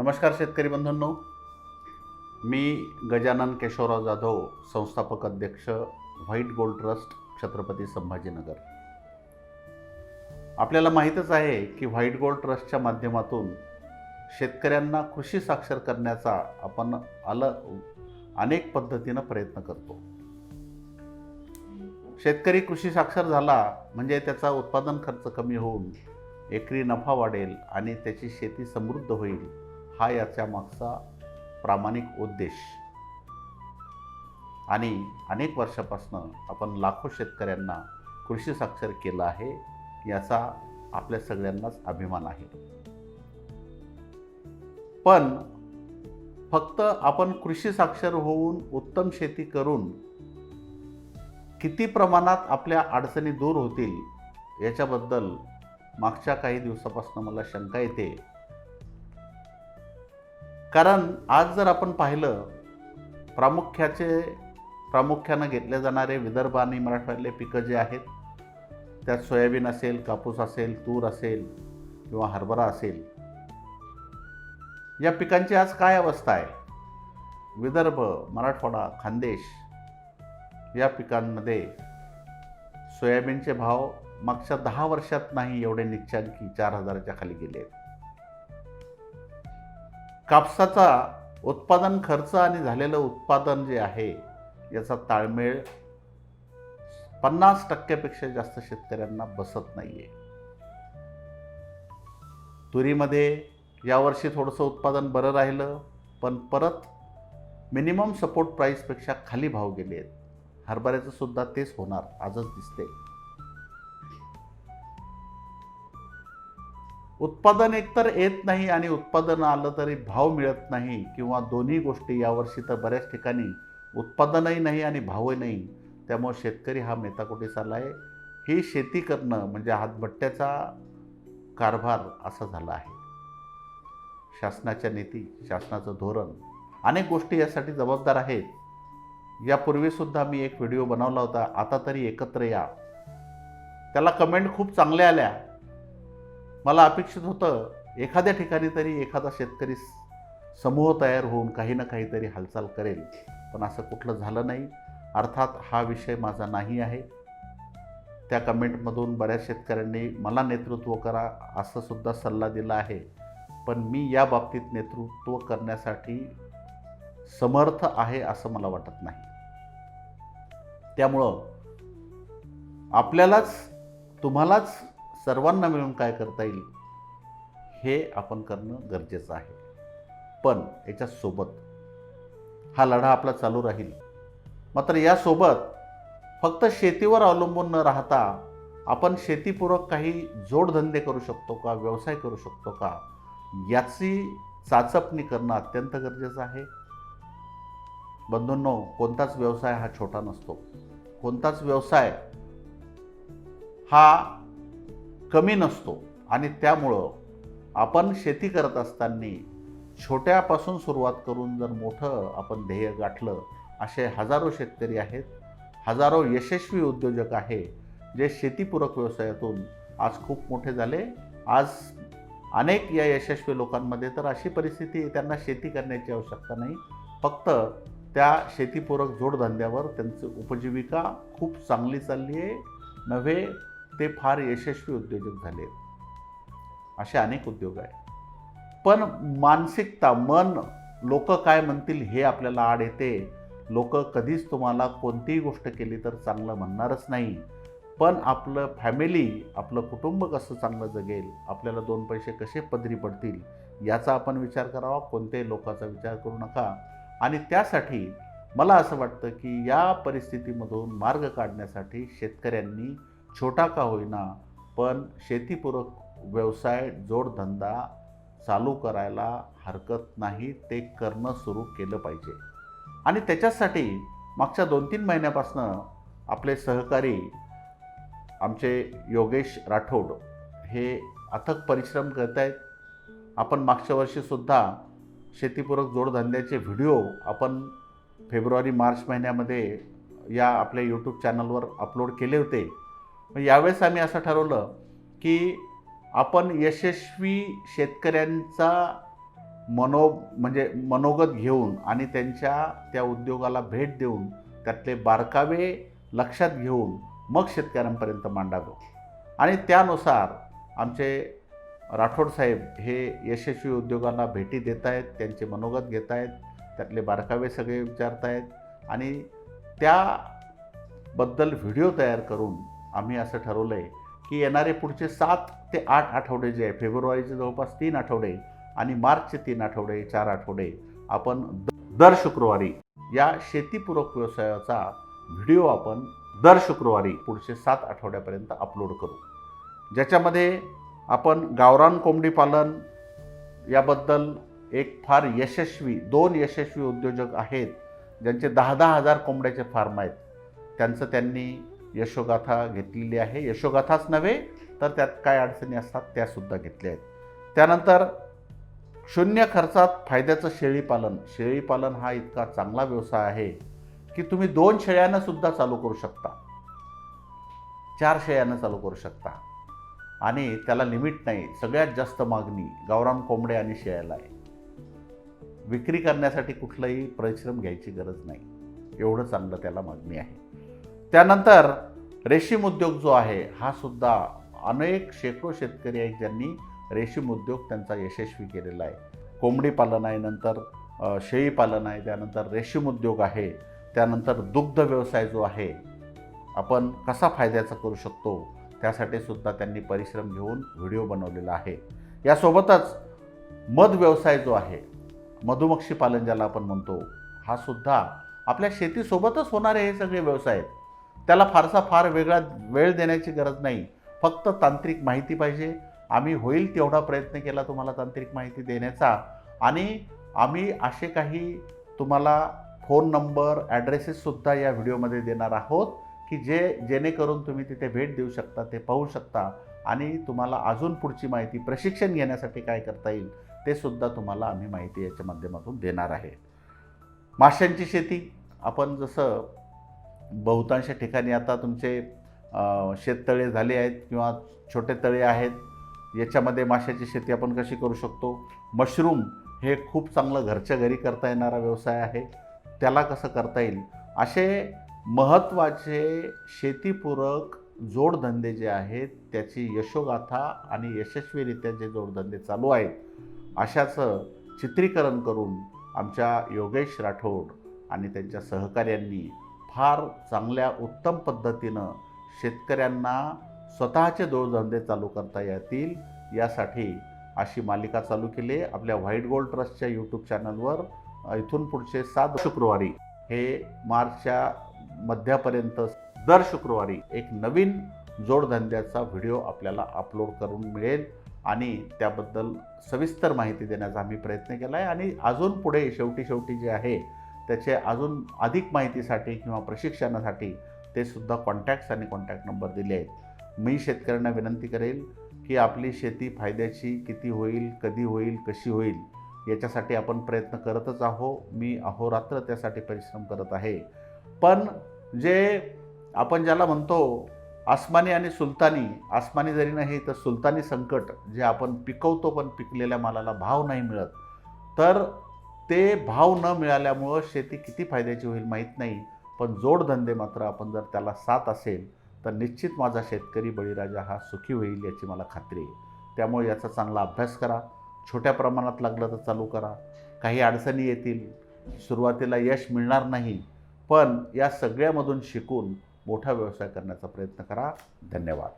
नमस्कार शेतकरी बंधूंनो. मी गजानन केशवराव जाधव संस्थापक अध्यक्ष white gold trust Chhatrapati Sambhajinagar. आपल्याला माहीतच आहे की व्हाईट गोल्ड ट्रस्टच्या माध्यमातून शेतकऱ्यांना कृषी साक्षर करण्याचा आपण अल अनेक पद्धतीनं प्रयत्न करतो. शेतकरी कृषी साक्षर झाला म्हणजे त्याचा उत्पादन खर्च कमी होऊन एकरी नफा वाढेल आणि त्याची शेती समृद्ध होईल. हा याच्या मागचा प्रामाणिक उद्देश. आणि अनेक वर्षापासून आपण लाखो शेतकऱ्यांना कृषी साक्षर केलं आहे याचा आपल्या सगळ्यांनाच अभिमान आहे. पण फक्त आपण कृषी साक्षर होऊन उत्तम शेती करून किती प्रमाणात आपल्या अडचणी दूर होतील याच्याबद्दल मागच्या काही दिवसापासून मला शंका येते. कारण आज जर आपण पाहिलं प्रामुख्याचे प्रामुख्यानं घेतले जाणारे विदर्भ आणि मराठवाड्यातले पिकं जे आहेत त्यात सोयाबीन असेल कापूस असेल तूर असेल किंवा हरभरा असेल या पिकांची आज काय अवस्था आहे? विदर्भ मराठवाडा खानदेश या पिकांमध्ये सोयाबीनचे भाव मागच्या दहा वर्षात नाही एवढे निच्चांकी चार हजाराच्या खाली गेले आहेत. कापसाचा उत्पादन खर्च आणि झालेलं उत्पादन जे आहे याचा ताळमेळ पन्नास टक्क्यापेक्षा जास्त शेतकऱ्यांना बसत नाही आहे तुरीमध्ये यावर्षी थोडंसं उत्पादन बरं राहिलं पण परत मिनिमम सपोर्ट प्राईसपेक्षा खाली भाव गेले आहेत हरभऱ्याचं सुद्धा तेच होणार आजच दिसते उत्पादन एकतर येत नाही आणि उत्पादन आलं तरी भाव मिळत नाही किंवा दोन्ही गोष्टी यावर्षी तर बऱ्याच ठिकाणी उत्पादनही नाही आणि भावही नाही. त्यामुळे शेतकरी हा मेताकोटीस आला आहे. ही शेती करणं म्हणजे हातभट्ट्याचा कारभार असा झाला आहे. शासनाच्या नीती शासनाचं धोरण अनेक गोष्टी यासाठी जबाबदार आहेत. यापूर्वीसुद्धा मी एक व्हिडिओ बनवला होता. आता तरी एकत्र या. त्याला कमेंट खूप चांगल्या आल्या. मला अपेक्षित होतं एखाद्या ठिकाणी तरी एखादा शेतकरी समूह तयार होऊन काही ना काहीतरी हालचाल करेल. पण असं कुठलं झालं नाही. अर्थात हा विषय माझा नाही आहे. त्या कमेंटमधून बऱ्याच शेतकऱ्यांनी मला नेतृत्व करा असं सुद्धा सल्ला दिला आहे. पण मी या बाबतीत नेतृत्व करण्यासाठी समर्थ आहे असं मला वाटत नाही. त्यामुळं आपल्यालाच तुम्हालाच सर्वांना मिळून काय करता येईल? हे आपण करणं गरजेचं आहे. पण याच्यासोबत हा लढा आपला चालू राहील. मात्र यासोबत फक्त शेतीवर अवलंबून न राहता आपण शेतीपूरक काही जोडधंदे करू शकतो का? व्यवसाय करू शकतो का? याची चाचपणी करणं अत्यंत गरजेचं आहे. बंधूंनो कोणताच व्यवसाय हा छोटा नसतो. कोणताच व्यवसाय हा कमी नसतो. आणि त्यामुळं आपण शेती करत असताना छोट्यापासून सुरुवात करून जर मोठं आपण ध्येय गाठलं असे हजारो शेतकरी आहेत हजारो यशस्वी उद्योजक आहे जे शेतीपूरक व्यवसायातून आज खूप मोठे झाले. आज अनेक या यशस्वी लोकांमध्ये तर अशी परिस्थिती त्यांना शेती करण्याची आवश्यकता नाही. फक्त त्या शेतीपूरक जोडधंद्यावर त्यांची उपजीविका खूप चांगली चालली आहे. नव्हे ते फार यशस्वी उद्योजक झाले. असे अनेक उद्योग आहेत. पण मानसिकता मन लोक काय म्हणतील हे आपल्याला आड येते. लोक कधीच तुम्हाला कोणतीही गोष्ट केली तर चांगलं म्हणणारच नाही. पण आपलं फॅमिली आपलं कुटुंब कसं चांगलं जगेल आपल्याला दोन पैसे कसे पदरी पडतील याचा आपण विचार करावा कोणत्याही लोकांचा विचार करू नका. आणि त्यासाठी मला असं वाटतं की या परिस्थितीमधून मार्ग काढण्यासाठी शेतकऱ्यांनी छोटा का होईना पण शेतीपूरक व्यवसाय जोडधंदा चालू करायला हरकत नाही ते करणं सुरू केलं पाहिजे. आणि त्याच्यासाठी मागच्या दोन तीन महिन्यापासनं आपले सहकारी आमचे योगेश राठोड हे अथक परिश्रम करत आहेत आपण मागच्या वर्षीसुद्धा शेतीपूरक जोडधंद्याचे व्हिडिओ आपण फेब्रुवारी मार्च महिन्यामध्ये या आपल्या यूट्यूब चॅनलवर अपलोड केले होते. यावेळेस आम्ही असं ठरवलं की आपण यशस्वी शेतकऱ्यांचा मनो म्हणजे मनोगत घेऊन आणि त्यांच्या त्या उद्योगाला भेट देऊन त्यातले बारकावे लक्षात घेऊन मग शेतकऱ्यांपर्यंत मांडावं. आणि त्यानुसार आमचे राठोड साहेब हे यशस्वी उद्योगांना भेटी देत आहेत त्यांचे मनोगत घेत आहेत त्यातले बारकावे सगळे विचारत आहेत आणि त्याबद्दल व्हिडिओ तयार करून आम्ही असं ठरवलं आहे की येणारे पुढचे सात ते आठ आठवडे जे आहे फेब्रुवारीचे जवळपास तीन आठवडे आणि मार्चचे तीन आठवडे चार आठवडे आपण द- दर शुक्रवारी या शेतीपूरक व्यवसायाचा व्हिडिओ आपण दर शुक्रवारी पुढचे सात आठवड्यापर्यंत अपलोड करू. ज्याच्यामध्ये आपण गावरान कोंबडी पालन याबद्दल एक फार यशस्वी दोन यशस्वी उद्योजक आहेत ज्यांचे दहा दहा हजार कोंबड्याचे फार्म आहेत. त्यांचं त्यांनी यशोगाथा घेतलेली आहे. यशोगाथाच नव्हे तर त्यात काय अडचणी असतात त्यासुद्धा घेतल्या आहेत. त्यानंतर शून्य खर्चात फायद्याचं शेळीपालन. शेळीपालन हा इतका चांगला व्यवसाय आहे की तुम्ही दोन शेळ्यांना सुद्धा चालू करू शकता. चार शेळ्यांना चालू करू शकता. आणि त्याला लिमिट नाही सगळ्यात जास्त मागणी गावरान कोंबडे आणि शेळ्याला आहे. विक्री करण्यासाठी कुठलाही परिश्रम घ्यायची गरज नाही. एवढं चांगलं त्याला मागणी आहे. त्यानंतर रेशीम उद्योग जो आहे हा सुद्धा अनेक शेकडो शेतकरी आहेत ज्यांनी रेशीम उद्योग त्यांचा यशस्वी केलेला आहे. कोंबडी पालन आहे नंतर शेळी पालन आहे त्यानंतर रेशीम उद्योग आहे त्यानंतर दुग्ध व्यवसाय जो आहे आपण कसा फायद्याचा करू शकतो त्यासाठी सुद्धा त्यांनी परिश्रम घेऊन व्हिडिओ बनवलेला आहे. यासोबतच मध व्यवसाय जो आहे मधुमक्षी पालन ज्याला आपण म्हणतो हा सुद्धा आपल्या शेतीसोबतच होणारे हे सगळे व्यवसाय आहेत. त्याला फारसा फार वेगळा वेळ देण्याची गरज नाही. फक्त तांत्रिक माहिती पाहिजे. आम्ही होईल तेवढा प्रयत्न केला तुम्हाला तांत्रिक माहिती देण्याचा. आणि आम्ही असे काही तुम्हाला फोन नंबर ॲड्रेसेससुद्धा या व्हिडिओमध्ये देणार आहोत की जे जेणेकरून तुम्ही तिथे भेट देऊ शकता ते पाहू शकता. आणि तुम्हाला अजून पुढची माहिती प्रशिक्षण घेण्यासाठी काय करता येईल ते सुद्धा तुम्हाला आम्ही माहिती याच्या माध्यमातून देणार आहे. माशांची शेती आपण जसं बहुतांश ठिकाणी आता तुमचे शेततळे झाले आहेत किंवा छोटे तळे आहेत. याच्यामध्ये माशाची शेती आपण कशी करू शकतो? मशरूम हे खूप चांगलं घरच्या घरी करता येणारा व्यवसाय आहे. त्याला कसं करता येईल? असे महत्त्वाचे शेतीपूरक जोडधंदे जे आहेत त्याची यशोगाथा आणि यशस्वीरित्या जे जोडधंदे चालू आहेत अशाचं चित्रीकरण करून आमच्या योगेश राठोड आणि त्यांच्या सहकाऱ्यांनी फार चांगल्या उत्तम पद्धतीनं शेतकऱ्यांना स्वतःचे जोडधंदे चालू करता येतील यासाठी अशी मालिका चालू केली आहे. आपल्या व्हाईट गोल्ड ट्रस्टच्या यूट्यूब चॅनलवर इथून पुढचे सात शुक्रवारी हे मार्चच्या मध्यापर्यंत दर शुक्रवारी एक नवीन जोडधंद्याचा व्हिडिओ आपल्याला अपलोड करून मिळेल आणि त्याबद्दल सविस्तर माहिती देण्याचा आम्ही प्रयत्न केला आहे आणि अजून पुढे शेवटी शेवटी जे आहे त्याचे अजून अधिक माहितीसाठी किंवा प्रशिक्षणासाठी ते सुद्धा कॉन्टॅक्ट्स आणि कॉन्टॅक्ट नंबर दिले आहेत. मी शेतकऱ्यांना विनंती करेल की आपली शेती फायद्याची किती होईल कधी होईल कशी होईल याच्यासाठी आपण प्रयत्न करतच आहो. मी अहोरात्र त्यासाठी परिश्रम करत आहे. पण जे आपण ज्याला म्हणतो आसमानी आणि सुलतानी आसमानी जरी नाही तर सुलतानी संकट जे आपण पिकवतो पण पिकलेल्या मालाला भाव नाही मिळत. तर ते भाव न मिळाल्यामुळं शेती किती फायद्याची होईल माहीत नाही पण जोडधंदे मात्र आपण जर त्याला साथ असेल तर निश्चित माझा शेतकरी बळीराजा हा सुखी होईल याची मला खात्री आहे. त्यामुळे याचा चांगला अभ्यास करा छोट्या प्रमाणात लागलं तर चालू करा. काही अडचणी येतील सुरुवातीला यश मिळणार नाही पण या सगळ्यामधून शिकून मोठा व्यवसाय करण्याचा प्रयत्न करा. धन्यवाद.